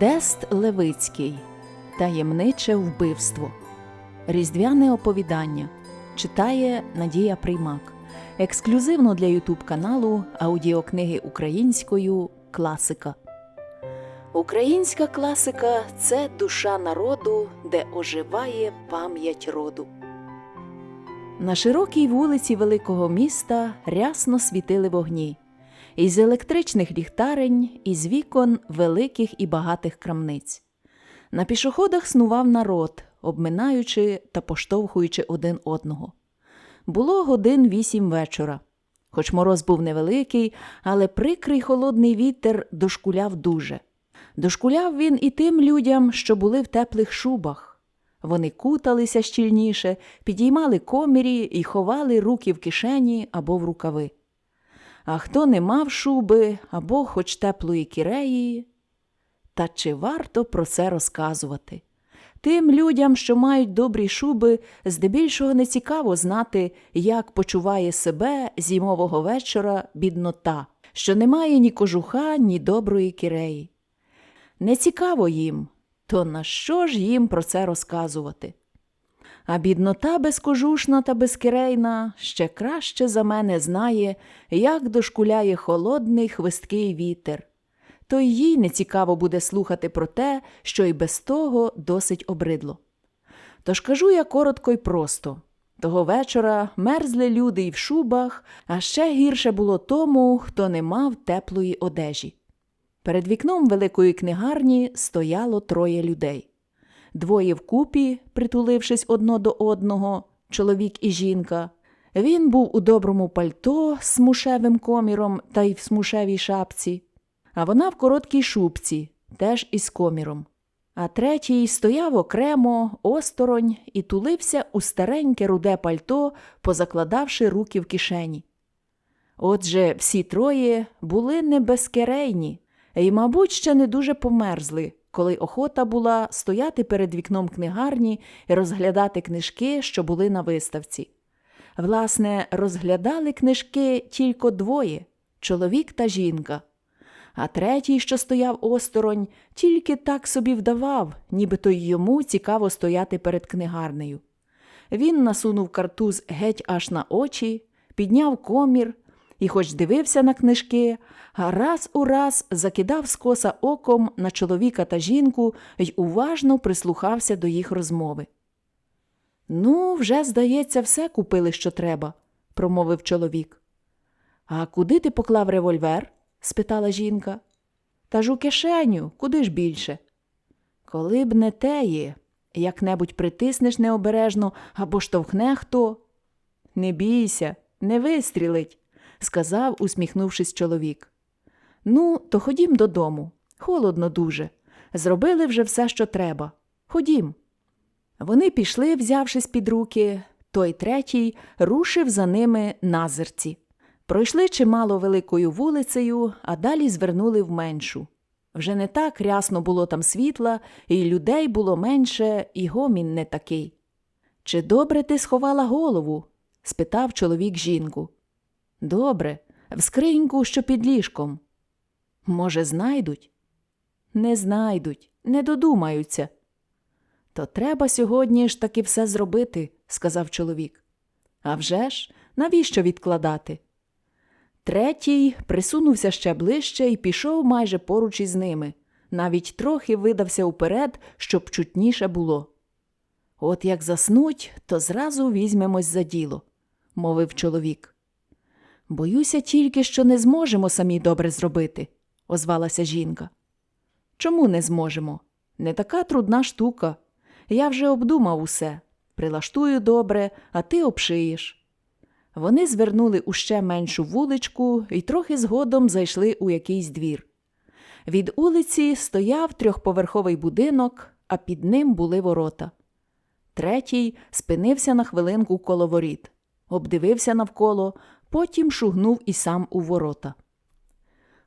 Модест Левицький. Таємниче вбивство. Різдвяне оповідання. Читає Надія Приймак. Ексклюзивно для Ютуб каналу аудіокниги українською Класика. Українська класика це душа народу, де оживає пам'ять роду. На широкій вулиці великого міста рясно світили вогні. Із електричних ліхтарень, із вікон великих і багатих крамниць. На пішоходах снував народ, обминаючи та поштовхуючи один одного. Було годин вісім вечора. Хоч мороз був невеликий, але прикрий холодний вітер дошкуляв дуже. Дошкуляв він і тим людям, що були в теплих шубах. Вони куталися щільніше, підіймали комірі і ховали руки в кишені або в рукави. А хто не мав шуби або хоч теплої кіреї, та чи варто про це розказувати? Тим людям, що мають добрі шуби, здебільшого не цікаво знати, як почуває себе зимового вечора біднота, що не має ні кожуха, ні доброї кіреї. Не цікаво їм, то на що ж їм про це розказувати? А біднота безкожушна та безкирейна ще краще за мене знає, як дошкуляє холодний хвисткий вітер. То й їй не цікаво буде слухати про те, що й без того досить обридло. Тож кажу я коротко й просто. Того вечора мерзли люди й в шубах, а ще гірше було тому, хто не мав теплої одежі. Перед вікном великої книгарні стояло троє людей. Двоє вкупі, притулившись одно до одного, чоловік і жінка. Він був у доброму пальто з смушевим коміром та й в смушевій шапці, а вона в короткій шубці, теж із коміром. А третій стояв окремо, осторонь і тулився у стареньке руде пальто, позакладавши руки в кишені. Отже, всі троє були не безкерейні і, мабуть, ще не дуже померзли, коли охота була стояти перед вікном книгарні і розглядати книжки, що були на виставці. Власне, розглядали книжки тільки двоє чоловік та жінка. А третій, що стояв осторонь, тільки так собі вдавав, нібито й йому цікаво стояти перед книгарнею. Він насунув картуз геть аж на очі, підняв комір і, хоч дивився на книжки, раз у раз закидав скоса оком на чоловіка та жінку й уважно прислухався до їх розмови. Ну, вже, здається, все купили, що треба, промовив чоловік. А куди ти поклав револьвер? спитала жінка. Та ж у кишеню, куди ж більше? Коли б не теє, як-небудь притиснеш необережно або штовхне хто. Не бійся, не вистрілить, сказав, усміхнувшись чоловік. Ну, то ходім додому. Холодно дуже. Зробили вже все, що треба. Ходім. Вони пішли, взявшись під руки, той третій рушив за ними назирці. Пройшли чимало великою вулицею, а далі звернули в меншу. Вже не так рясно було там світла, і людей було менше, і гомін не такий. Чи добре ти сховала голову? спитав чоловік жінку. Добре, в скриньку, що під ліжком. Може, знайдуть? Не знайдуть, не додумаються. То треба сьогодні ж таки все зробити, сказав чоловік. «А вже ж, навіщо відкладати? Третій присунувся ще ближче і пішов майже поруч із ними, навіть трохи видався уперед, щоб чутніше було. От як заснуть, то зразу візьмемось за діло, мовив чоловік. Боюся тільки, що не зможемо самі добре зробити, озвалася жінка. Чому не зможемо? Не така трудна штука. Я вже обдумав усе. Прилаштую добре, а ти обшиєш. Вони звернули у ще меншу вуличку і трохи згодом зайшли у якийсь двір. Від улиці стояв трьохповерховий будинок, а під ним були ворота. Третій спинився на хвилинку коло воріт, обдивився навколо, потім шугнув і сам у ворота.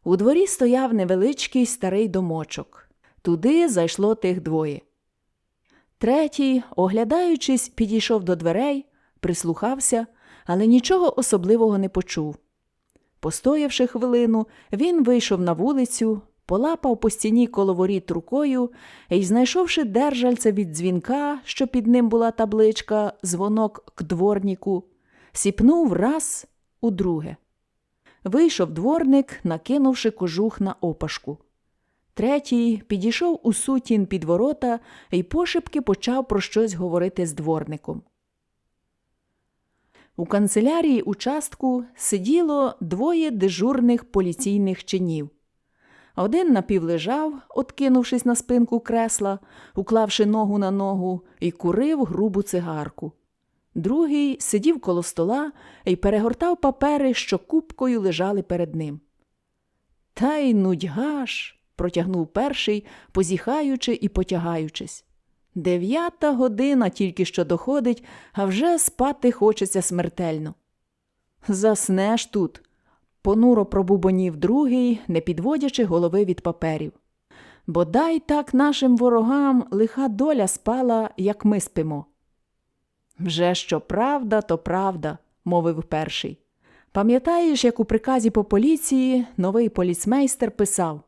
У дворі стояв невеличкий старий домочок. Туди зайшло тих двоє. Третій, оглядаючись, підійшов до дверей, прислухався, але нічого особливого не почув. Постоявши хвилину, він вийшов на вулицю, полапав по стіні коло воріт рукою і, знайшовши держальце від дзвінка, що під ним була табличка Дзвонок к дворніку, сіпнув раз у друге. Вийшов дворник, накинувши кожух на опашку. Третій підійшов у сутін під ворота і пошепки почав про щось говорити з дворником. У канцелярії участку сиділо двоє дежурних поліційних чинів. Один напівлежав, откинувшись на спинку кресла, уклавши ногу на ногу, і курив грубу цигарку. Другий сидів коло стола і перегортав папери, що купкою лежали перед ним. Та й нудьга ж, протягнув перший, позіхаючи і потягаючись. Дев'ята година тільки що доходить, а вже спати хочеться смертельно. Заснеш тут, понуро пробубонів другий, не підводячи голови від паперів. Бодай так нашим ворогам лиха доля спала, як ми спимо. Вже що правда, то правда, мовив перший. Пам'ятаєш, як у приказі по поліції новий поліцмейстер писав,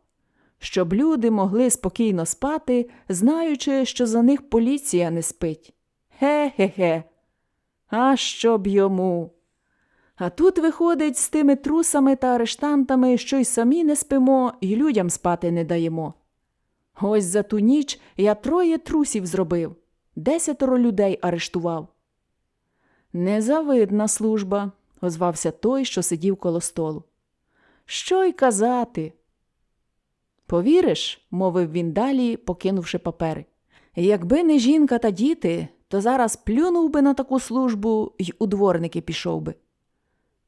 щоб люди могли спокійно спати, знаючи, що за них поліція не спить. Ге-ге-ге. А що б йому? А тут, виходить, з тими трусами та арештантами, що й самі не спимо, і людям спати не даємо. Ось за ту ніч я троє трусів зробив, десятеро людей арештував. Незавидна служба, озвався той, що сидів коло столу. Що й казати? Повіриш, мовив він далі, покинувши папери. Якби не жінка та діти, то зараз плюнув би на таку службу й у дворники пішов би.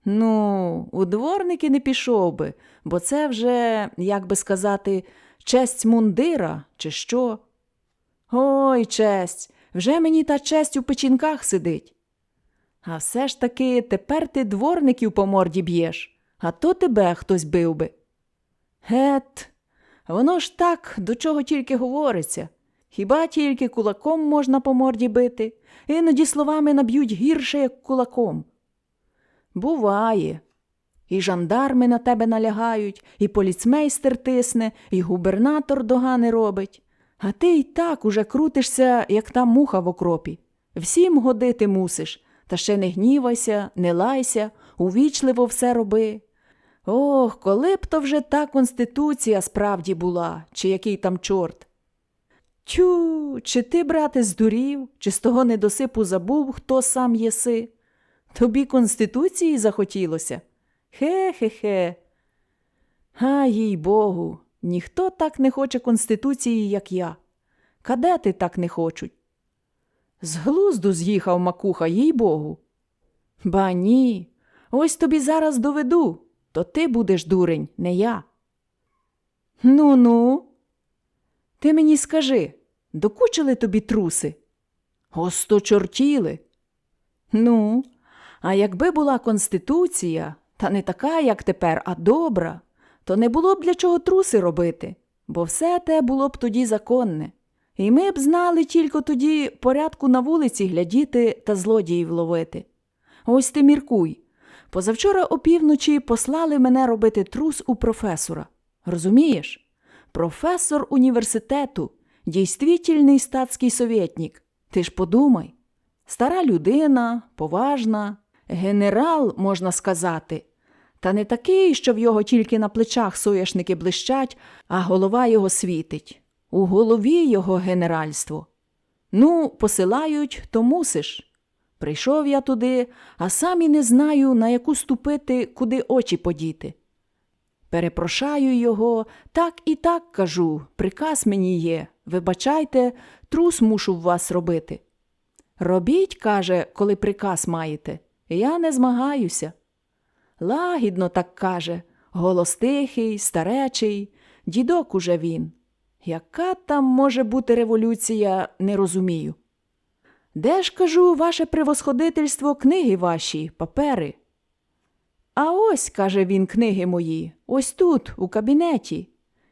Ну, у дворники не пішов би, бо це вже, як би сказати, честь мундира, чи що. Ой, честь, вже мені та честь у печінках сидить. А все ж таки тепер ти дворників по морді б'єш, а то тебе хтось бив би. Гет, воно ж так, до чого тільки говориться. Хіба тільки кулаком можна по морді бити, іноді словами наб'ють гірше, як кулаком. Буває. І жандарми на тебе налягають, і поліцмейстер тисне, і губернатор догани робить. А ти й так уже крутишся, як та муха в окропі. Всім годити мусиш, та ще не гнівайся, не лайся, увічливо все роби. Ох, коли б то вже та конституція справді була, чи який там чорт. Тю, чи ти, брате, здурів, чи з того недосипу забув, хто сам єси? Тобі конституції захотілося? Хе-хе-хе. А їй богу, ніхто так не хоче конституції, як я. Кадети так не хочуть. З глузду з'їхав макуха, їй богу. Ба ні, ось тобі зараз доведу, то ти будеш дурень, не я. Ну ну. Ти мені скажи, докучили тобі труси? Осточортіли. Ну, а якби була конституція, та не така, як тепер, а добра, то не було б для чого труси робити, бо все те було б тоді законне. І ми б знали тільки тоді порядку на вулиці глядіти та злодіїв ловити. Ось ти міркуй. Позавчора опівночі послали мене робити трус у професора. Розумієш? Професор університету, дійствительний статський совєтнік. Ти ж подумай. Стара людина, поважна, генерал, можна сказати, та не такий, що в його тільки на плечах соняшники блищать, а голова його світить. У голові його генеральство. Ну, посилають, то мусиш. Прийшов я туди, а сам і не знаю, на яку ступити, куди очі подіти. Перепрошаю його, так і так кажу, приказ мені є. Вибачайте, трус мушу в вас робити. Робіть, каже, коли приказ маєте. Я не змагаюся. Лагідно так каже, голос тихий, старечий, дідок уже він. Яка там може бути революція, не розумію. Де ж, кажу, ваше превосходительство, книги ваші, папери? А ось, каже він, книги мої, ось тут, у кабінеті.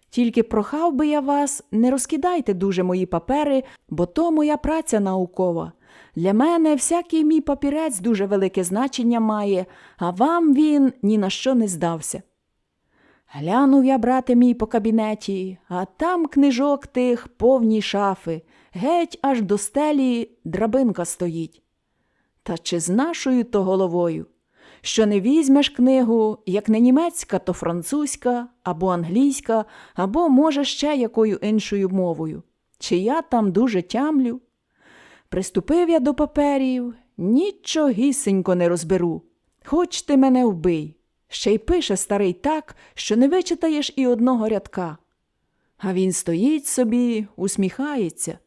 Тільки прохав би я вас, не розкидайте дуже мої папери, бо то моя праця наукова. Для мене всякий мій папірець дуже велике значення має, а вам він ні на що не здався. Глянув я, брате мій, по кабінеті, а там книжок тих повні шафи, геть аж до стелі драбинка стоїть. Та чи з нашою то головою, що не візьмеш книгу, як не німецька, то французька, або англійська, або, може, ще якою іншою мовою. Чи я там дуже тямлю? Приступив я до паперів, нічогісінько не розберу. Хоч ти мене вбий. Ще й пише старий так, що не вичитаєш і одного рядка. А він стоїть собі, усміхається.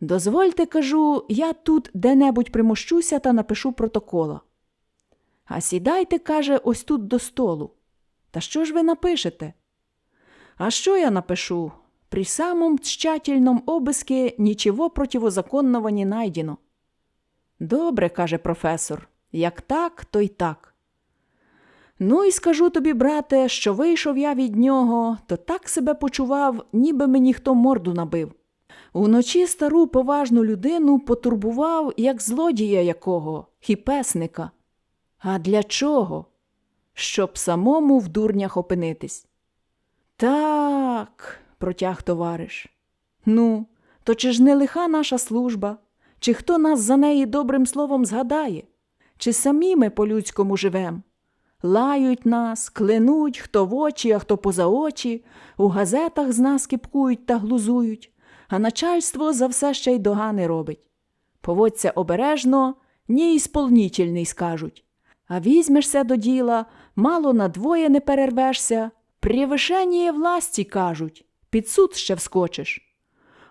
Дозвольте, кажу, я тут де-небудь примощуся та напишу протокола. А сідайте, каже, ось тут до столу. Та що ж ви напишете? А що я напишу? При самом тщательном обиске нічого противозаконного не найдено. Добре, каже професор, як так, то й так. Ну і скажу тобі, брате, що вийшов я від нього, то так себе почував, ніби мені хто морду набив. Уночі стару поважну людину потурбував, як злодія якого, хіпесника. А для чого? Щоб самому в дурнях опинитись. Так, протяг товариш. Ну, то чи ж не лиха наша служба? Чи хто нас за неї добрим словом згадає? Чи самі ми по-людському живем? Лають нас, кленуть хто в очі, а хто поза очі, у газетах з нас кипкують та глузують, а начальство за все ще й догани робить. Поводься обережно, ні й сполнітельний скажуть. А візьмешся до діла, мало надвоє не перервешся, превишення власті кажуть, під суд ще вскочиш.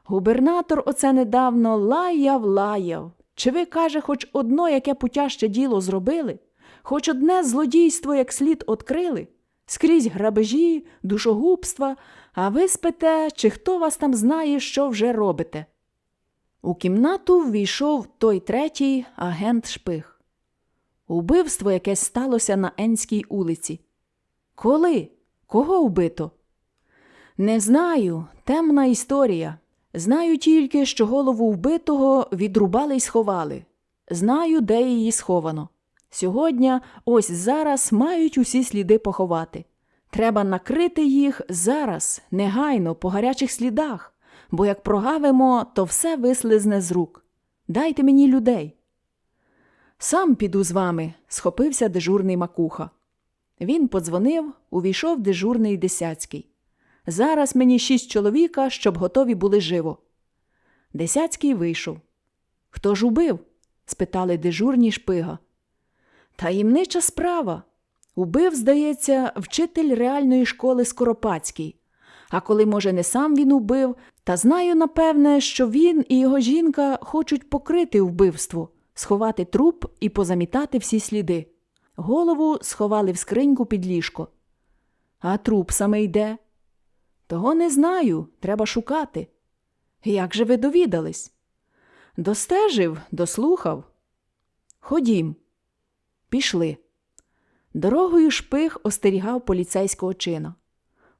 Губернатор оце недавно лаяв, лаяв. Чи ви, каже, хоч одно яке путяще діло зробили? Хоч одне злодійство як слід открили, скрізь грабежі, душогубства, а ви спите, чи хто вас там знає, що вже робите. У кімнату ввійшов той третій агент шпих. Убивство якесь сталося на Енській улиці. Коли? Кого вбито? Не знаю, темна історія. Знаю тільки, що голову вбитого відрубали й сховали. Знаю, де її сховано. Сьогодні, ось зараз, мають усі сліди поховати. Треба накрити їх зараз, негайно, по гарячих слідах, бо як прогавимо, то все вислизне з рук. Дайте мені людей. Сам піду з вами, схопився дежурний макуха. Він подзвонив, увійшов дежурний десяцький. Зараз мені шість чоловіка, щоб готові були живо. Десяцький вийшов. Хто ж убив? спитали дежурні шпига. Таємнича справа. Убив, здається, вчитель реальної школи Скоропадський. А коли, може, не сам він убив, та знаю, напевне, що він і його жінка хочуть покрити вбивство, сховати труп і позамітати всі сліди. Голову сховали в скриньку під ліжко. А труп саме йде? Того не знаю, треба шукати. Як же ви довідались? Достежив, дослухав. Ходім. Пішли. Дорогою шпих остерігав поліцейського чина.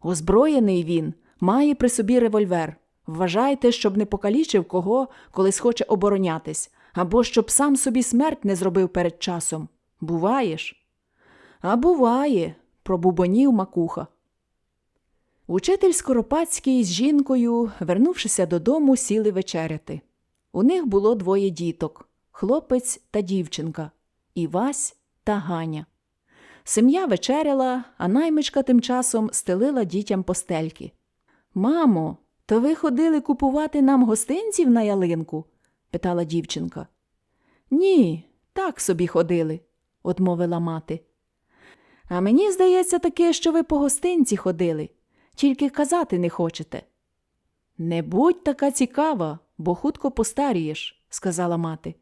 Озброєний він, має при собі револьвер. Вважайте, щоб не покалічив кого, коли схоче оборонятись, або щоб сам собі смерть не зробив перед часом. Буваєш? А буває, пробубонів макуха. Учитель Скоропадський з жінкою, вернувшися додому, сіли вечеряти. У них було двоє діток хлопець та дівчинка Івась та Ганя. Сім'я вечеряла, а наймичка тим часом стелила дітям постельки. Мамо, то ви ходили купувати нам гостинців на ялинку? питала дівчинка. Ні, так собі ходили, одмовила мати. А мені здається таке, що ви по гостинці ходили, тільки казати не хочете. Не будь така цікава, бо хутко постарієш, сказала мати.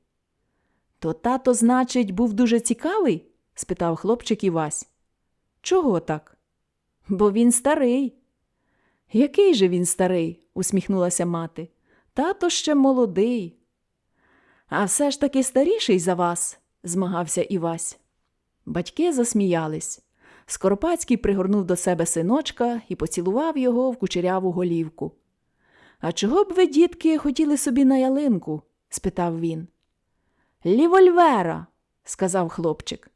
То тато, значить, був дуже цікавий? спитав хлопчик Івась. Чого так? Бо він старий. Який же він старий? усміхнулася мати. Тато ще молодий. А все ж таки старіший за вас, змагався Івась. Батьки засміялись. Скоропадський пригорнув до себе синочка і поцілував його в кучеряву голівку. А чого б ви, дітки, хотіли собі на ялинку? спитав він. Лівольвера, сказав хлопчик.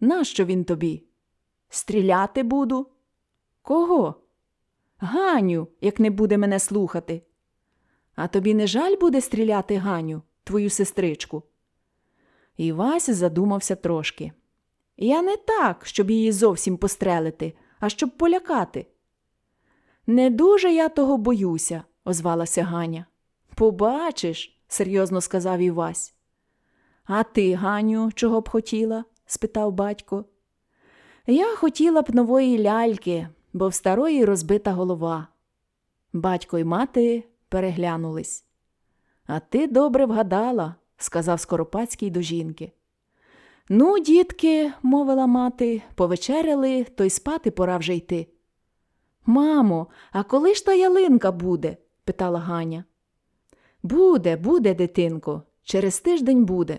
Нащо він тобі? Стріляти буду. Кого? Ганю, як не буде мене слухати. А тобі не жаль буде стріляти Ганю, твою сестричку? Івась задумався трошки. Я не так, щоб її зовсім пострелити, а щоб полякати. Не дуже я того боюся, озвалася Ганя. Побачиш, серйозно сказав Івась. А ти, Ганю, чого б хотіла? спитав батько. Я хотіла б нової ляльки, бо в старої розбита голова. Батько й мати переглянулись. А ти добре вгадала, сказав Скоропадський до жінки. Ну, дітки, мовила мати, повечеряли, то й спати пора вже йти. Мамо, а коли ж та ялинка буде? питала Ганя. Буде, буде, дитинко, через тиждень буде.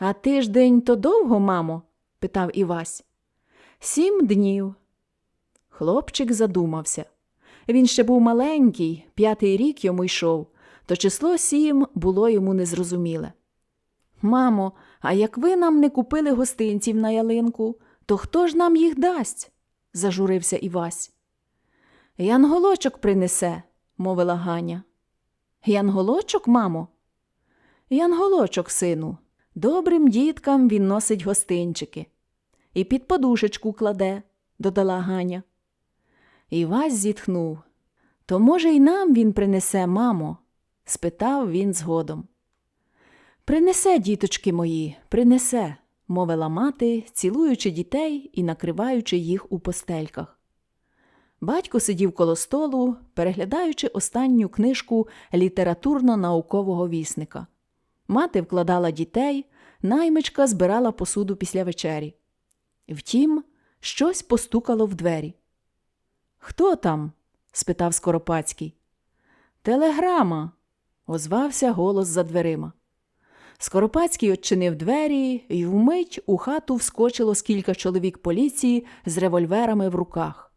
А тиждень то довго, мамо? питав Івась. Сім днів. Хлопчик задумався. Він ще був маленький, п'ятий рік йому йшов, то число сім було йому незрозуміле. Мамо, а як ви нам не купили гостинців на ялинку, то хто ж нам їх дасть? зажурився Івась. Янголочок принесе, мовила Ганя. Янголочок, мамо? Янголочок, сину, добрим діткам він носить гостинчики. І під подушечку кладе, додала Ганя. Івась зітхнув. То, може, й нам він принесе, мамо? спитав він згодом. Принесе, діточки мої, принесе, мовила мати, цілуючи дітей і накриваючи їх у постельках. Батько сидів коло столу, переглядаючи останню книжку літературно-наукового вісника. Мати вкладала дітей, наймичка збирала посуду після вечері. Втім, щось постукало в двері. Хто там? спитав Скоропадський. Телеграма, озвався голос за дверима. Скоропадський odчинив двері, і вмить у хату вскочило з кілька чоловік поліції з револьверами в руках.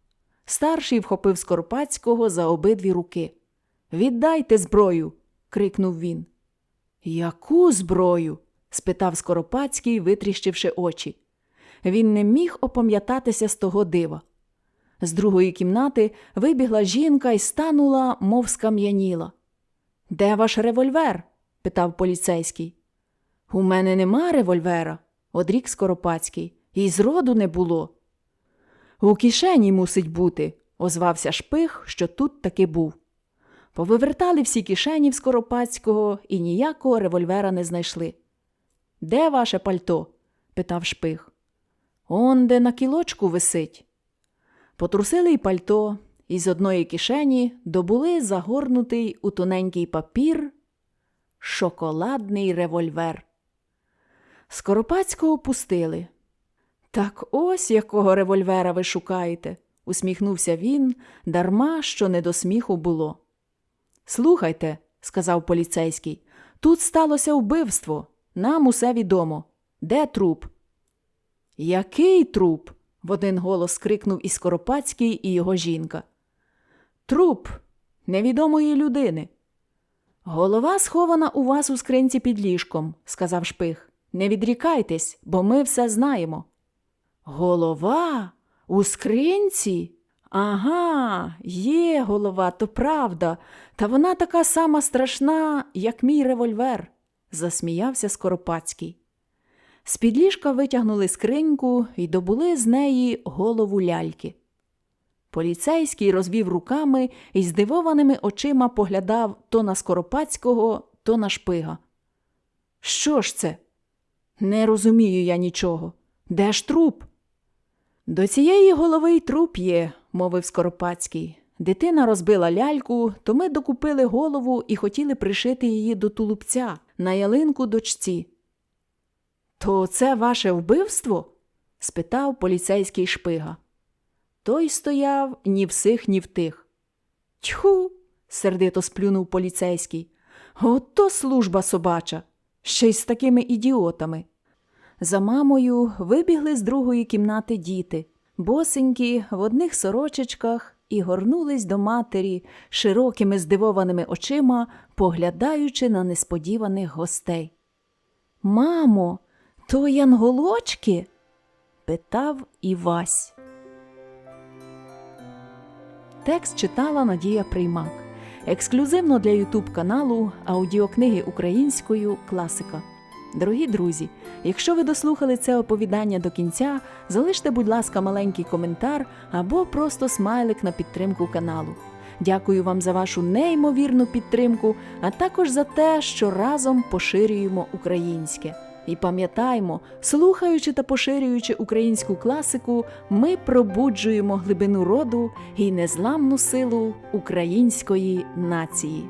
Старший вхопив Скоропадського за обидві руки. Віддайте зброю. крикнув він. Яку зброю? спитав Скоропадський, витріщивши очі. Він не міг опам'ятатися з того дива. З другої кімнати вибігла жінка і станула, мов скам'яніла. Де ваш револьвер? питав поліцейський. У мене нема револьвера, одрік Скоропадський, і зроду не було. У кишені мусить бути, озвався шпих, що тут таки був. Повивертали всі кишені в Скоропадського і ніякого револьвера не знайшли. Де ваше пальто? питав шпих. Он де на кілочку висить. Потрусили й пальто, і з одної кишені добули загорнутий у тоненький папір шоколадний револьвер. Скоропадського пустили. Так ось якого револьвера ви шукаєте, усміхнувся він, дарма що не до сміху було. Слухайте, сказав поліцейський, тут сталося вбивство. Нам усе відомо. Де труп? Який труп? в один голос крикнув і Скоропадський, і його жінка. Труп невідомої людини. Голова схована у вас у скринці під ліжком, сказав шпих. Не відрікайтесь, бо ми все знаємо. Голова у скринці? Ага, є голова, то правда, та вона така сама страшна, як мій револьвер, засміявся Скоропадський. З-під ліжка витягнули скриньку і добули з неї голову ляльки. Поліцейський розвів руками і здивованими очима поглядав то на Скоропадського, то на шпига. Що ж це? Не розумію я нічого. Де ж труп? До цієї голови й труп є, мовив Скоропадський. Дитина розбила ляльку, то ми докупили голову і хотіли пришити її до тулубця на ялинку дочці. То це ваше вбивство? спитав поліцейський шпига. Той стояв ні в сих, ні в тих. Тьху. сердито сплюнув поліцейський. Ото служба собача, ще й з такими ідіотами. За мамою вибігли з другої кімнати діти, босенькі в одних сорочечках, і горнулись до матері широкими здивованими очима, поглядаючи на несподіваних гостей. Мамо, то янголочки? питав Івась. Текст читала Надія Приймак. Ексклюзивно для Ютуб каналу аудіокниги українською класика. Дорогі друзі, якщо ви дослухали це оповідання до кінця, залиште, будь ласка, маленький коментар або просто смайлик на підтримку каналу. Дякую вам за вашу неймовірну підтримку, а також за те, що разом поширюємо українське. І пам'ятаймо, слухаючи та поширюючи українську класику, ми пробуджуємо глибину роду і незламну силу української нації.